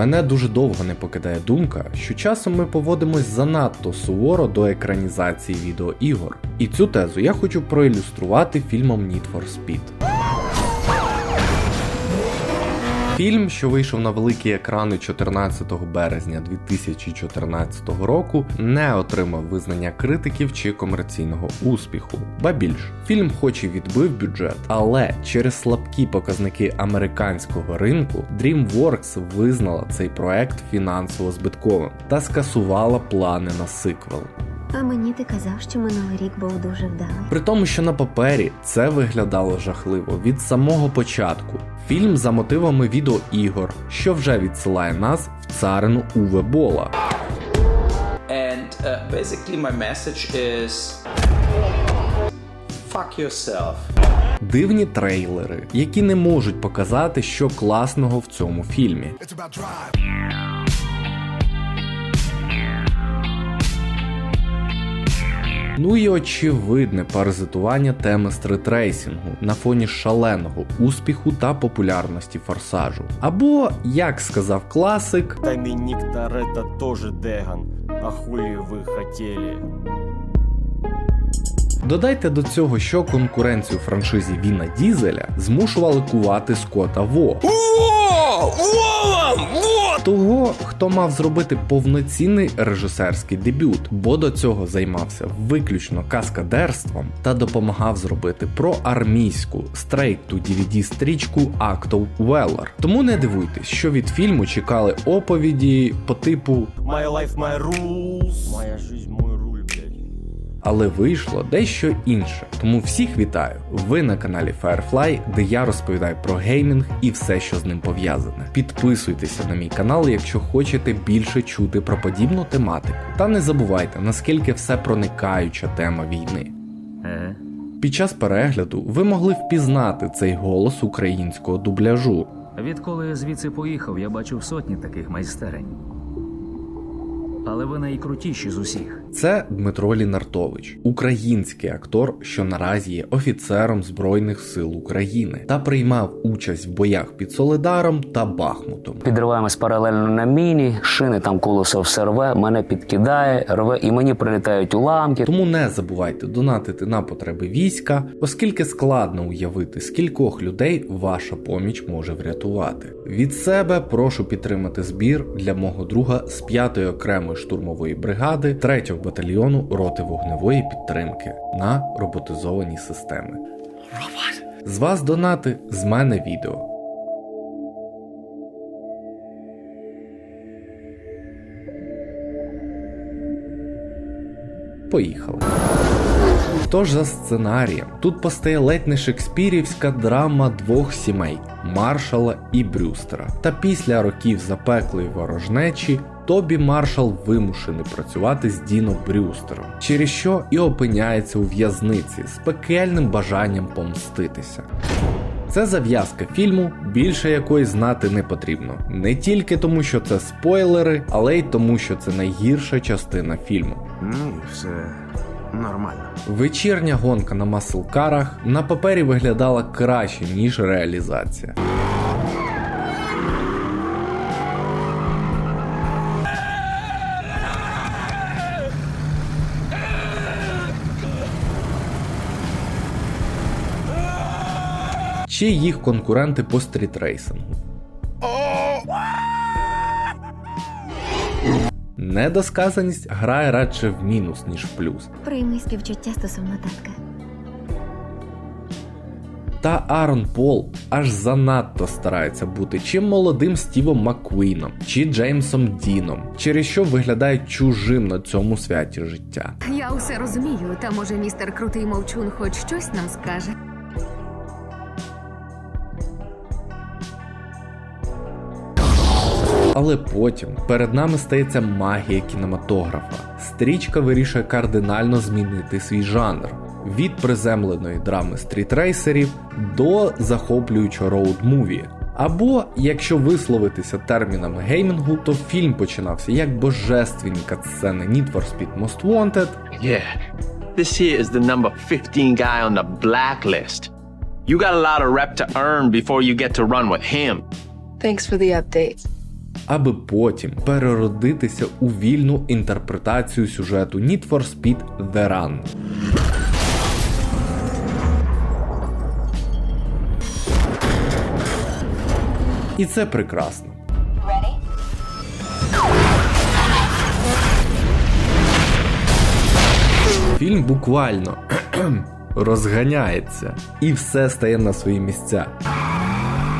Мене дуже довго не покидає думка, що часом ми поводимось занадто суворо до екранізації відеоігор. І цю тезу я хочу проілюструвати фільмом Need for Speed. Фільм, що вийшов на великі екрани 14 березня 2014 року, не отримав визнання критиків чи комерційного успіху. Ба більш, фільм хоч і відбив бюджет, але через слабкі показники американського ринку DreamWorks визнала цей проект фінансово збитковим та скасувала плани на сиквел. А мені ти казав, що минулий рік був дуже вдалий. При тому, що на папері це виглядало жахливо від самого початку. Фільм за мотивами відеоігор, що вже відсилає нас в царину Уве Бола. And uh, basically, my message is fuck yourself. Дивні трейлери, які не можуть показати, що класного в цьому фільмі. Ну і очевидне паразитування теми стритрейсінгу на фоні шаленого успіху та популярності форсажу. Або, як сказав класик, Тайный Никтор это тоже Деган. А хули вы хотели? Додайте до цього, що конкуренцію франшизі Віна Дізеля змушували кувати Скотта Во. Того, хто мав зробити повноцінний режисерський дебют, бо до цього займався виключно каскадерством та допомагав зробити проармійську straight to DVD стрічку Актов Веллер. Тому не дивуйтесь, що від фільму чекали оповіді по типу My life, my rules. Моя жизнь, мой. Але вийшло дещо інше. Тому всіх вітаю! Ви на каналі Firefly, де я розповідаю про геймінг і все, що з ним пов'язане. Підписуйтеся на мій канал, якщо хочете більше чути про подібну тематику. Та не забувайте, наскільки все проникаюча тема війни. Е? Під час перегляду ви могли впізнати цей голос українського дубляжу. Відколи я звідси поїхав, я бачив сотні таких майстерень. Але ви найкрутіші з усіх. Це Дмитро Лінартович, український актор, що наразі є офіцером Збройних сил України та приймав участь в боях під Солидаром та Бахмутом. Підриваємось паралельно на міні, шини там колесо все рве, мене підкидає, рве, і мені прилітають уламки. Тому не забувайте донатити на потреби війська, оскільки складно уявити, скількох людей ваша поміч може врятувати. Від себе прошу підтримати збір для мого друга з 5-ї окремої штурмової бригади 3-го батальйону роти вогневої підтримки на роботизовані системи. З вас донати, з мене відео. Поїхали. Тож за сценарієм тут постає ледь не шекспірівська драма двох сімей Маршала і Брюстера. Та після років запеклої ворожнечі Тобі Маршал вимушений працювати з Діно Брюстером, через що і опиняється у в'язниці з пекельним бажанням помститися. Це зав'язка фільму, більше якої знати не потрібно. Не тільки тому, що це спойлери, але й тому, що це найгірша частина фільму. Ну і все нормально. Вечірня гонка на маслкарах на папері виглядала краще, ніж реалізація. Чи їх конкуренти по стрітрейсингу. Недосказаність грає радше в мінус, ніж в плюс. Прийми співчуття стосовно татка. Та Арон Пол аж занадто старається бути чи молодим Стівом Маккуїном, чи Джеймсом Діном, через що виглядає чужим на цьому святі життя. Я усе розумію, та може містер Крутий Мовчун хоч щось нам скаже. Але потім перед нами стається магія кінематографа. Стрічка вирішує кардинально змінити свій жанр. Від приземленої драми стрітрейсерів до захоплюючого роуд-муві. Або, якщо висловитися термінами геймінгу, то фільм починався як божественні катсцени Need for Speed Most Wanted, Yeah. This here is the number 15 guy on the blacklist. You got a lot of rep to earn before you get to run with him. Thanks for the update. Аби потім переродитися у вільну інтерпретацію сюжету Need for Speed The Run. І це прекрасно. Фільм буквально розганяється, і все стає на свої місця.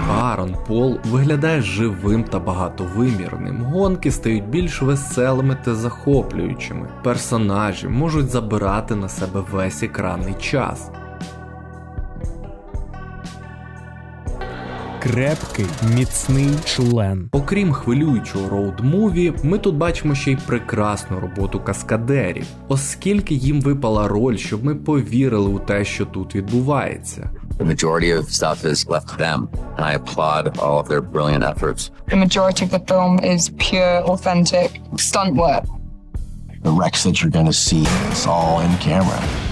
Аарон Пол виглядає живим та багатовимірним. Гонки стають більш веселими та захоплюючими. Персонажі можуть забирати на себе весь екранний час. Крепкий, міцний член. Окрім хвилюючого роуд-муві, ми тут бачимо ще й прекрасну роботу каскадерів, оскільки їм випала роль, щоб ми повірили у те, що тут відбувається. The majority of stuff is left to them, and I applaud all of their brilliant efforts. The majority of the film is pure, authentic stunt work. The wrecks that you're gonna see, it's all in camera.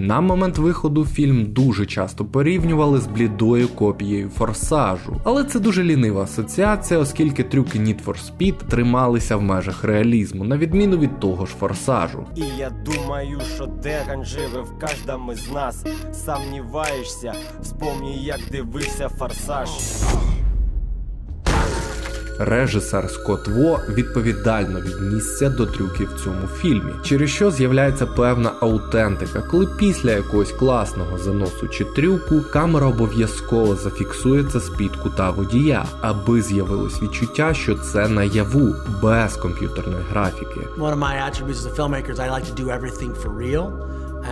На момент виходу фільм дуже часто порівнювали з блідою копією форсажу, але це дуже лінива асоціація, оскільки трюки Need for Speed трималися в межах реалізму, на відміну від того ж форсажу. І я думаю, що Деган живе в кожному з нас. Сумніваєшся, вспомні, як дивився форсаж. Режисер Скотт Во відповідально віднісся до трюків в цьому фільмі, через що з'являється певна аутентика, коли після якогось класного заносу чи трюку камера обов'язково зафіксується з під кута водія, аби з'явилось відчуття, що це наяву без комп'ютерної графіки. One of my attributes as a filmmaker is I like real,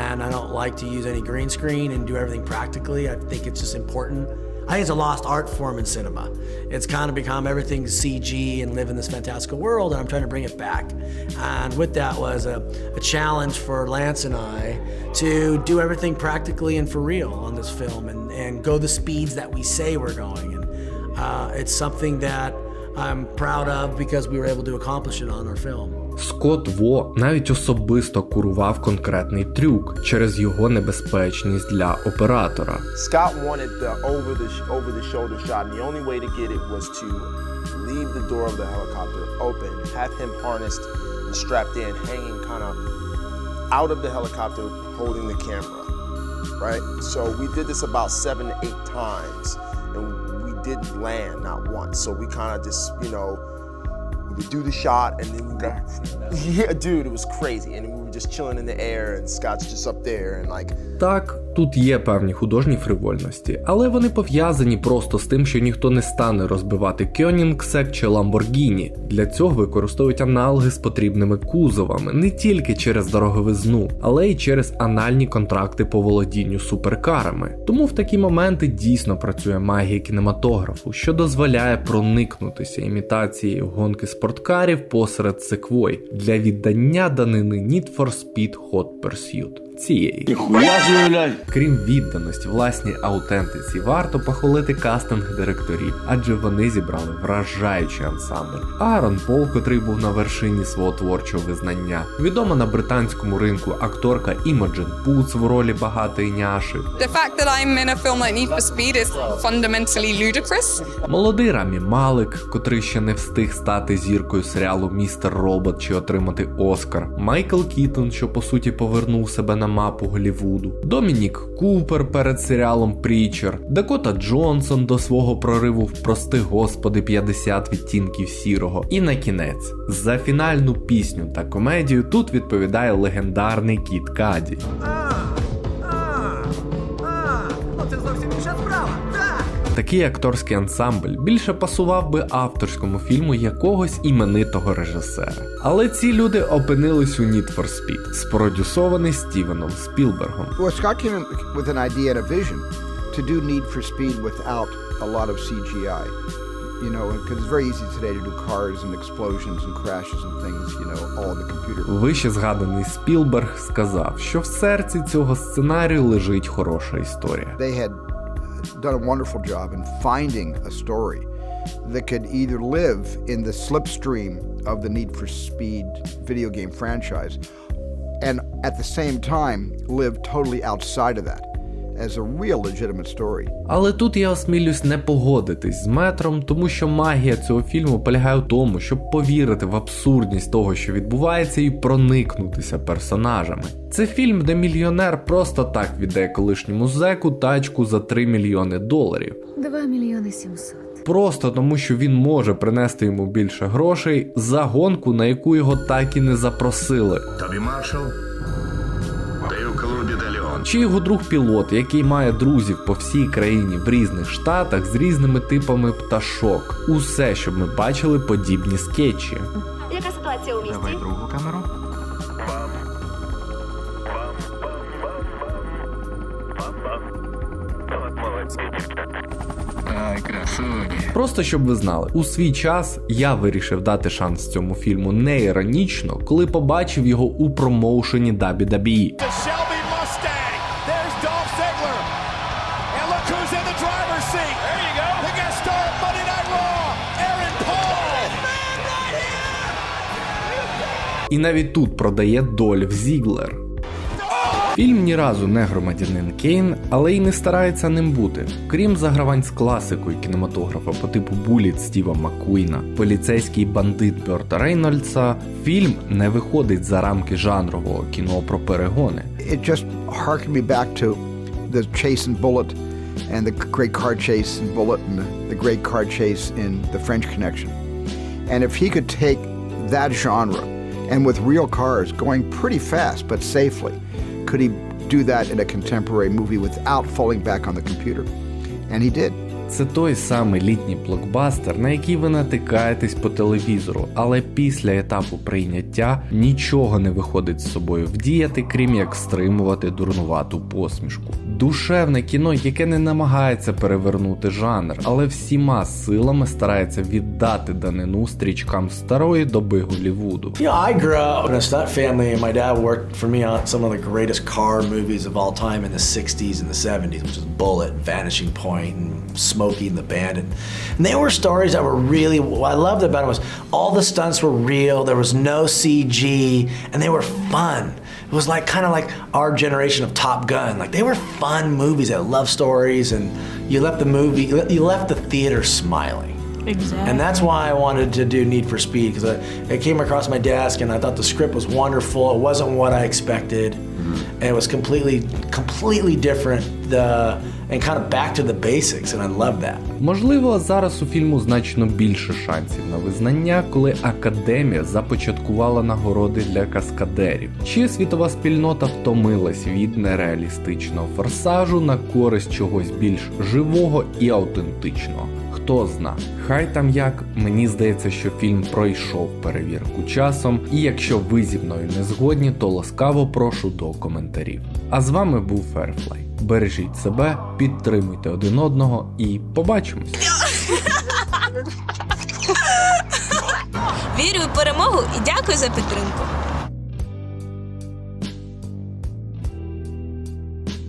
and I don't like to use any green screen and do everything practically. I think it's just important. I think it's a lost art form in cinema. It's kind of become everything CG and live in this fantastical world, and I'm trying to bring it back. And with that was a, a challenge for Lance and I to do everything practically and for real on this film, and, and go the speeds that we say we're going. And uh, it's something that I'm proud of because we were able to accomplish it on our film. Скотт Во навіть особисто курував конкретний трюк через його небезпечність для оператора. Scott wanted the over the over the shoulder shot, and the only way to get it was to leave the door of the helicopter open, have him harnessed and strapped in, hanging kind of out of the helicopter, holding the camera. Right. So we did this about seven to eight times, and we didn't land not once. So we kind of just you know. We do the shot and then we got yeah, dude, it was crazy. And we Так, тут є певні художні фривольності, але вони пов'язані просто з тим, що ніхто не стане розбивати Кьонігсек чи Ламборгіні. Для цього використовують аналоги з потрібними кузовами не тільки через дороговизну, але й через анальні контракти по володінню суперкарами. Тому в такі моменти дійсно працює магія кінематографу, що дозволяє проникнутися імітацією гонки спорткарів посеред секвой для віддання данини Need for Speed Hot Pursuit. Цієї. Крім відданості власній аутентиці, варто похвалити кастинг директорів, адже вони зібрали вражаючий ансамбль. Аарон Пол, котрий був на вершині свого творчого визнання, відома на британському ринку акторка Імоджен Пуц в ролі багатої няші, The fact that I'm in a film like Need for Speed is fundamentally ludicrous. молодий Рамі Малик, котрий ще не встиг стати зіркою серіалу Містер Робот чи отримати Оскар, Майкл Кітон, що по суті повернув себе на мапу Голівуду, Домінік Купер перед серіалом Прічер, Дакота Джонсон до свого прориву в Прости Господи 50 відтінків сірого. І на кінець за фінальну пісню та комедію тут відповідає легендарний Кіт Каді. Такий акторський ансамбль більше пасував би авторському фільму якогось іменитого режисера. Але ці люди опинились у Need for Speed, спродюсований Стівеном Спілбергом. Well, Scott came in with an idea and a vision to do Need for Speed without a lot of CGI. You know, because it's very easy today to do cars and explosions and crashes and things, you know, all the computer. Вище згаданий Спілберг сказав, що в серці цього сценарію лежить хороша історія. They had done a wonderful job in finding a story that could either live in the slipstream of the Need for Speed video game franchise and at the same time live totally outside of that. As a real legitimate story. Але тут я осмілюсь не погодитись з метром, тому що магія цього фільму полягає в тому, щоб повірити в абсурдність того, що відбувається, і проникнутися персонажами. Це фільм, де мільйонер просто так віддає колишньому зеку тачку за 3 мільйони доларів. 2 мільйони 700. Просто тому, що він може принести йому більше грошей за гонку, на яку його так і не запросили. Тобі маршал? Чи його друг пілот, який має друзів по всій країні в різних штатах з різними типами пташок. Усе, щоб ми бачили подібні скетчі. Яка ситуація у місті? Давай другу камеру. Просто щоб ви знали, у свій час я вирішив дати шанс цьому фільму не іронічно, коли побачив його у промоушені WWE. Shelby І навіть тут продає Дольф Зіглер. Фільм ні разу не громадянин Кейн, але й не старається ним бути. Крім загравань з класикою кінематографа по типу Буліт Стіва Маккуїна, поліцейський бандит Берта Рейнольдса, фільм не виходить за рамки жанрового кіно про перегони. It just harkened me back to the chase in Bullet and the great car chase in Bullet and the great car chase in The French Connection. And if he could take that genre and with real cars going pretty fast but safely, could he do that in a contemporary movie without falling back on the computer? And he did. Це той самий літній блокбастер, на який ви натикаєтесь по телевізору, але після етапу прийняття нічого не виходить з собою вдіяти, крім як стримувати дурнувату посмішку. Душевне кіно, яке не намагається перевернути жанр, але всіма силами старається віддати данину стрічкам старої доби Голлівуду. You Smokey and the band. And, and they were stories that were really, what I loved about it was all the stunts were real, there was no CG, and they were fun. It was like kind of like our generation of Top Gun. Like they were fun movies that love stories, and you left the movie, you left the theater smiling. Exactly. And that's why I wanted to do Need for Speed because it came across my desk and I thought the script was wonderful. It wasn't what I expected, mm-hmm. and it was completely, completely different. The and kind of back to the basics, and I love that. Можливо, зараз у фільму значно більше шансів на визнання, коли академія започаткувала нагороди для каскадерів. Чи світова спільнота втомилась від нереалістичного форсажу на користь чогось більш живого і автентичного? Хто зна. Хай там як, мені здається, що фільм пройшов перевірку часом, і якщо ви зі мною не згодні, то ласкаво прошу до коментарів. А з вами був Fairfly. Бережіть себе, підтримуйте один одного і побачимось! Вірю в перемогу і дякую за підтримку.